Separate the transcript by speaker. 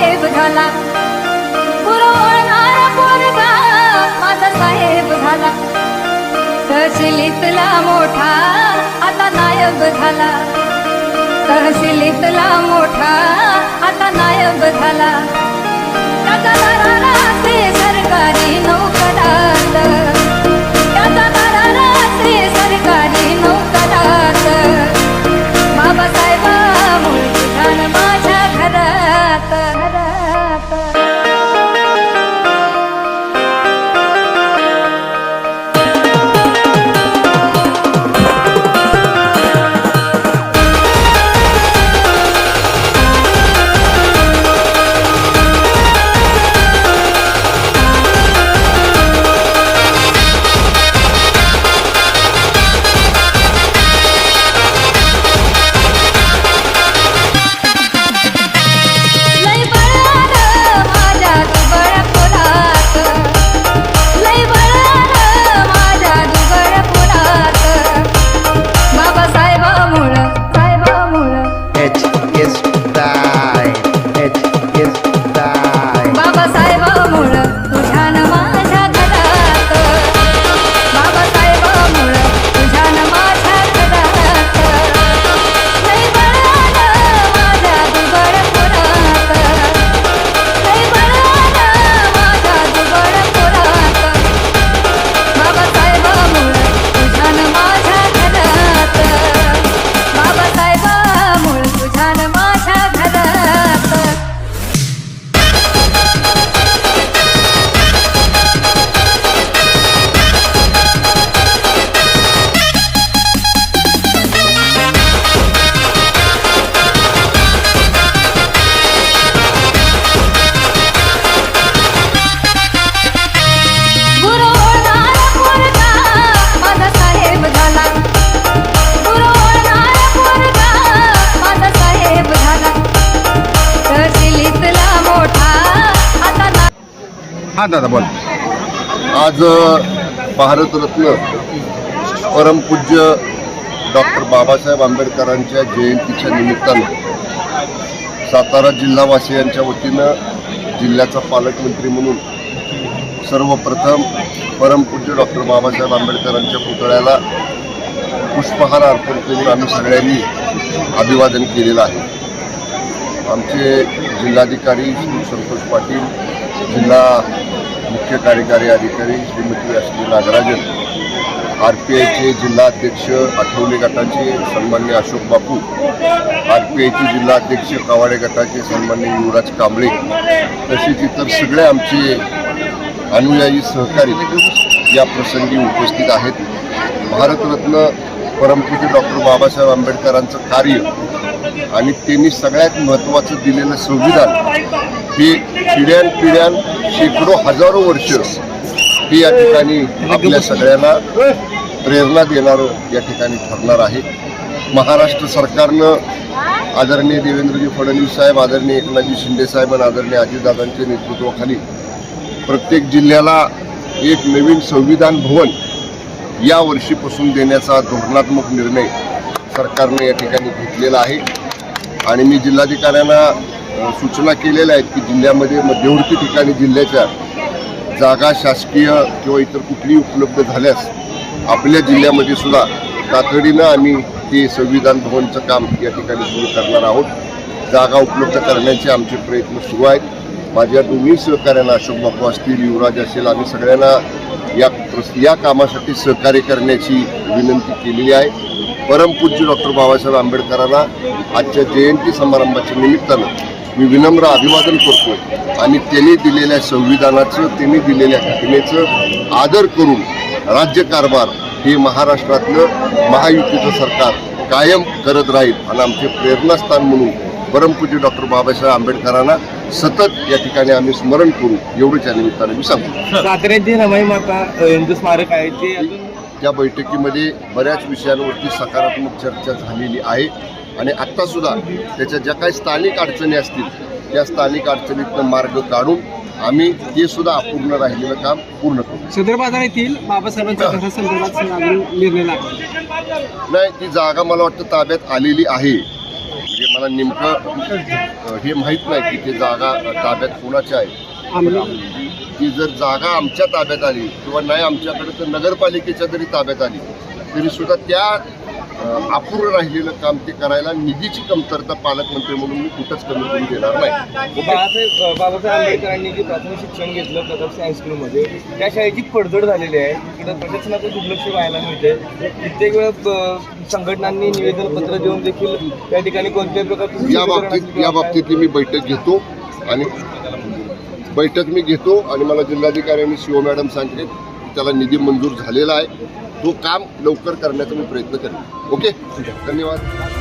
Speaker 1: साहेब झाला. पुरवणारा पोरगा माझा साहेब झाला. तहसिलीतला मोठा आता नायब झाला. तहसिलीतला मोठा आता नायब झाला.
Speaker 2: हा दादा बोल.
Speaker 3: आज भारतरत्न परमपूज्य डॉक्टर बाबासाहेब आंबेडकरांच्या जयंतीच्या निमित्तानं सातारा जिल्हावासियांच्या वतीनं जिल्ह्याचा पालकमंत्री म्हणून सर्वप्रथम परमपूज्य डॉक्टर बाबासाहेब आंबेडकरांच्या पुतळ्याला पुष्पहार अर्पण करून आम्ही सगळ्यांनी अभिवादन केलेलं आहे. आमचे जिल्हाधिकारी श्री संतोष पाटील जिल्हा मुख्य कार्यकारी अधिकारी श्रीमती अश्विनी नागराजन आर पी आयचे जिल्हाध्यक्ष आठवले गटाचे सन्मान्य अशोक बापू आर पी आयचे जिल्हा अध्यक्ष कवाडे गटाचे सन्मान्य युवराज कांबळे तसेच इतर सगळे आमचे अनुयायी सहकारी या प्रसंगी उपस्थित आहेत. भारतरत्न परमपूज्य डॉक्टर बाबासाहेब आंबेडकरांचं कार्य आणि त्यांनी सगळ्यात महत्त्वाचं दिलेलं संविधान ही पिढ्यान पिढ्यान शेकडो हजारो वर्ष हे या ठिकाणी आपल्या सगळ्यांना प्रेरणा देणारं या ठिकाणी ठरणार आहे. महाराष्ट्र सरकारनं आदरणीय देवेंद्रजी फडणवीस साहेब आदरणीय एकनाथजी शिंदे साहेब आणि आदरणीय अजितदादांच्या नेतृत्वाखाली प्रत्येक जिल्ह्याला एक नवीन संविधान भवन या वर्षीपासून देण्याचा धोरणात्मक निर्णय सरकारने या ठिकाणी घेतलेला आहे. आणि मी जिल्हाधिकाऱ्यांना सूचना केलेल्या आहेत की जिल्ह्यामध्ये मध्यवर्ती ठिकाणी जिल्ह्याच्या जागा शासकीय किंवा इतर कुठलीही उपलब्ध झाल्यास आपल्या जिल्ह्यामध्ये सुद्धा तातडीनं आम्ही ते संविधान भवनचं काम या ठिकाणी सुरू करणार आहोत. जागा उपलब्ध करण्याचे आमचे प्रयत्न सुरू आहेत. माझ्या दोन्ही सहकाऱ्यांना अशोक बापू असतील युवराज असेल आम्ही सगळ्यांना या या कामासाठी सहकार्य करण्याची विनंती केलेली आहे. परमपूज्य डॉक्टर बाबासाहेब आंबेडकरांना आजच्या जयंती समारंभाच्या निमित्तानं मी विनम्र अभिवादन करतो आणि त्यांनी दिलेल्या संविधानाचं त्यांनी दिलेल्या घटनेचं आदर करून राज्यकारभार हे महाराष्ट्रातलं महायुतीचं सरकार कायम करत राहील आणि आमचे प्रेरणास्थान म्हणून परमपूज्य डॉक्टर बाबासाहेब आंबेडकरांना सतत या ठिकाणी आम्ही स्मरण करू. एवढंच या निमित्ताने मी सांगतो.
Speaker 4: साताऱ्याची रमाई माता हिंदू स्मारक आहे ते
Speaker 3: त्या बैठकीमध्ये बऱ्याच विषयांवरती सकारात्मक चर्चा झालेली आहे. आणि आत्तासुद्धा त्याच्या ज्या काही स्थानिक अडचणी असतील त्या स्थानिक अडचणीतनं मार्ग काढून आम्ही ते सुद्धा अपूर्ण राहिलेलं काम पूर्ण करू.
Speaker 4: सदर बाजार येथील बाबासाहेबांच्या निर्णय लागला.
Speaker 3: नाही ती जागा मला वाटतं ताब्यात आलेली आहे. म्हणजे मला नेमकं हे माहीत नाही की ते जागा ताब्यात कोणाच्या आहे. ती जर जागा आमच्या ताब्यात आली किंवा नाही आमच्याकडे तर नगरपालिकेच्या जरी ताब्यात आली तरी सुद्धा त्या अपूर्ण राहिलेलं काम ते करायला निधीची कमतरता पालकमंत्री म्हणून मी कुठंच कमी करून देणार नाही.
Speaker 4: बाबासाहेब बाबासाहेब आंबेडकरांनी जे प्राथमिक शिक्षण घेतलं हायस्कूलमध्ये त्या शाळेची पडझड झालेली आहे. तिकडे प्रशासनाचं दुर्लक्ष व्हायला मिळते कित्येक वेळा संघटनांनी निवेदन पत्र देऊन देखील त्या ठिकाणी कोणत्याही प्रकारचं
Speaker 3: या बाबतीत या बाबतीतली मी बैठक घेतो आणि बैठक मी घेतो आणि मला जिल्हाधिकाऱ्यांनी शिव मॅडम सांगितले की त्याला निधी मंजूर झालेला आहे. तो काम लवकर करण्याचा मी प्रयत्न करेन. ओके? धन्यवाद.